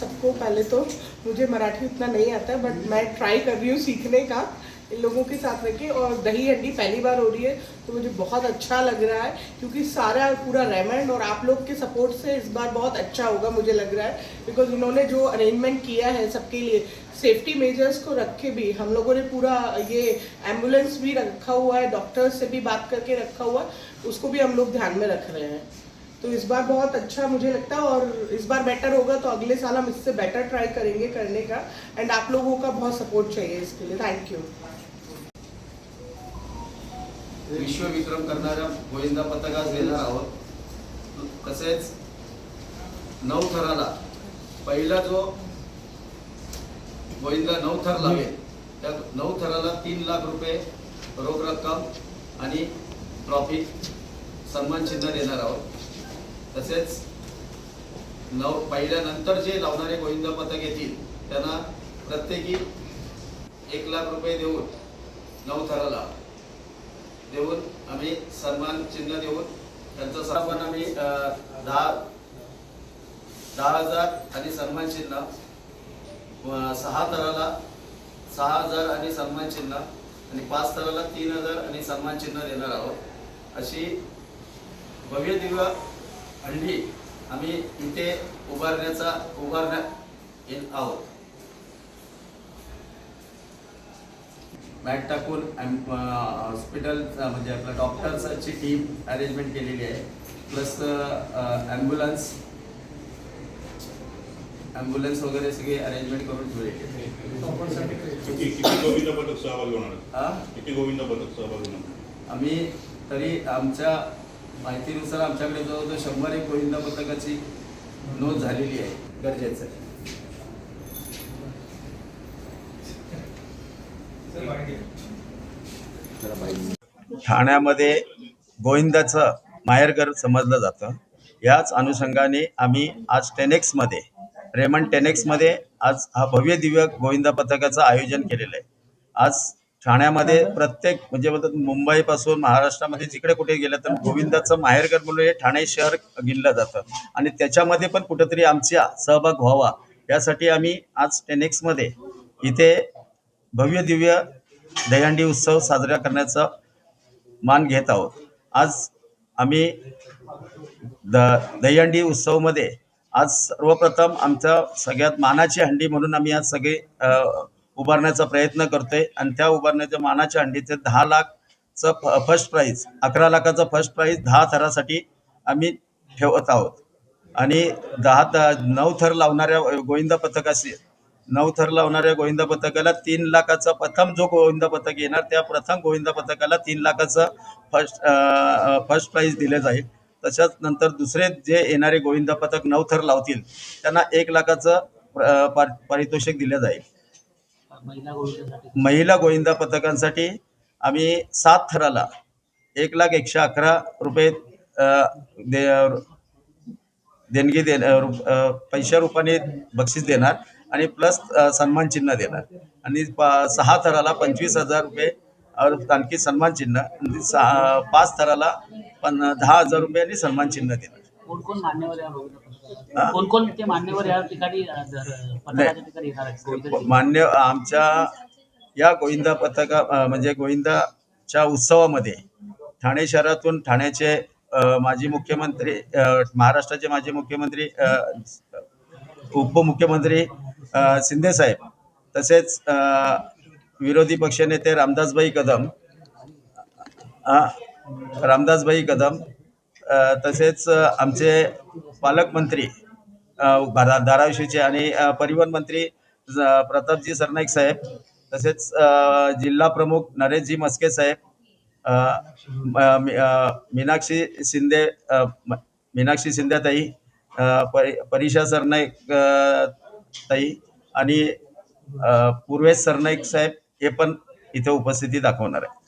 सबको पहले तो मुझे मराठी उतना नहीं आता है बट मैं ट्राई कर रही हूँ सीखने का इन लोगों के साथ के और दही हंडी पहली बार हो रही है तो मुझे बहुत अच्छा लग रहा है, क्योंकि सारा पूरा रेमंड और आप लोग के सपोर्ट से इस बार बहुत अच्छा होगा मुझे लग रहा है बिकॉज़ इन्होंने जो अरेंजमेंट किया है सबके लिए सेफ्टी मेजर्स को रख के भी, हम लोगों ने पूरा ये एंबुलेंस भी रखा हुआ है डॉक्टर्स से भी बात करके रखा हुआ है उसको भी हम लोग ध्यान में रख रहे हैं। तो इस बार बहुत अच्छा मुझे लगता है और इस बार बेटर होगा तो अगले साल हम इससे बेटर ट्राई करेंगे करने का। एंड आप लोगों का बहुत सपोर्ट चाहिए इसके लिए। थैंक यू विश्व विक्रम करणाऱ्या गोविंदा पथकास देणार आहोत. तसेच नऊ थराला पहिला जो गोविंदा नऊ थर लावेल त्या नऊ थराला तीन लाख रुपये रोख रक्कम आणि ट्रॉफी सन्मान चिन्ह देणार आहोत. तसेच नऊ पहिल्यानंतर जे लावणारे गोविंदा पथक येतील त्यांना प्रत्येकी एक लाख रुपये देऊन नऊ थराला देऊन आम्ही सन्मान चिन्ह देऊन त्यांचं सन्मान आम्ही दहा दहा हजार आणि सन्मान चिन्ह सहा थराला सहा हजार आणि सन्मान चिन्ह आणि पाच थराला तीन हजार आणि सन्मान चिन्ह देणार आहोत. अशी भव्य दिव्य हंडी आम्ही इथे उभारण्याचा उभारण्यात येत आहोत मॅट टाकून हॉस्पिटल म्हणजे आपल्या डॉक्टर्सची टीम अरेंजमेंट केलेली आहे प्लस ॲम्ब्युलन्स ॲम्ब्युलन्स वगैरे सगळी अरेंजमेंट करून ठेवलेली? हा? आम्ही तरी आमच्या माहितीनुसार आमच्याकडे जवळजवळ शंभर एक गोविंदा पथकाची नोंद झालेली आहे गरजेचं. ठाण्यामध्ये गोविंदाचं माहेरघर समजलं जातं. याच अनुषंगाने आम्ही आज टेनेक्समध्ये रेमंड टेनेक्समध्ये आज हा भव्य दिव्य गोविंदा पथकाचं आयोजन केलेलं आहे. आज ठाण्यामध्ये प्रत्येक म्हणजे बोलतात मुंबईपासून महाराष्ट्रामध्ये जिकडे कुठे गेलं तर गोविंदाचं माहेरघर म्हणून हे ठाणे शहर गिनलं जातं. आणि त्याच्यामध्ये पण कुठंतरी आमचा सहभाग व्हावा. यासाठी आम्ही आज टेनेक्समध्ये इथे भव्य दिव्य दहीहंडी उत्सव साजरा करण्याचा मान घेत आहोत. आज आम्ही द दहीहंडी उत्सवमध्ये आज सर्वप्रथम आमचा सगळ्यात मानाची हंडी म्हणून आम्ही आज सगळे उभारण्याचा प्रयत्न करतोय. आणि त्या उभारण्याच्या मानाच्या अंडीचे दहा लाखचं फ फर्स्ट प्राईज अकरा लाखाचं फर्स्ट प्राईज दहा थरासाठी आम्ही ठेवत आहोत. आणि दहा थ नऊ थर लावणाऱ्या गोविंदा पथकाशी नऊ थर लावणाऱ्या गोविंदा पथकाला तीन लाखाचा प्रथम जो गोविंदा पथक येणार त्या प्रथम गोविंदा पथकाला तीन लाखाचं फर्स्ट फर्स्ट प्राईज दिले जाईल. तशाच नंतर दुसरे जे येणारे गोविंदा पथक नऊ थर लावतील त्यांना एक लाखाचं पार- पारितोषिक दिलं जाईल. महिला गोविंदा पथकांसाठी आम्ही सात थराला एक लाख एकशे अकरा रुपये दे देणगी दे अ, पैशा रूपाने बक्षीस देणार आणि प्लस सन्मान चिन्ह देणार. आणि सहा थराला पंचवीस हजार रुपये आणखी सन्मान चिन्ह. आणि सहा पाच थराला पण दहा हजार रुपये आणि सन्मान चिन्ह देणार. कोण कोण मान्यवर या गोविंदा? पथकाला कोण कोण ते मान्यवर या ठिकाणी अ, जर पथकाच्या ठिकाणी येणार आहेत? गोविंदाची मान्य आमच्या या गोविंदा पथका म्हणजे गोविंदाच्या उत्सवामध्ये ठाणे शहरातून ठाण्याचे माजी मुख्यमंत्री महाराष्ट्राचे माजी मुख्यमंत्री उपमुख्यमंत्री शिंदे साहेब तसेच विरोधी पक्षनेते रामदासभाई कदम अ, रामदासभाई कदम तसेच आमचे पालकमंत्री धारा धाराशिवचे आणि परिवहन मंत्री प्रतापजी सरनाईक साहेब तसेच जिल्हा प्रमुख नरेशजी मस्के साहेब मी- मीनाक्षी शिंदे मीनाक्षी शिंदेताई परि- परिषा सरनाईक ताई आणि पूर्वेश सरनाईक साहेब हे पण इथे उपस्थिती दाखवणार आहे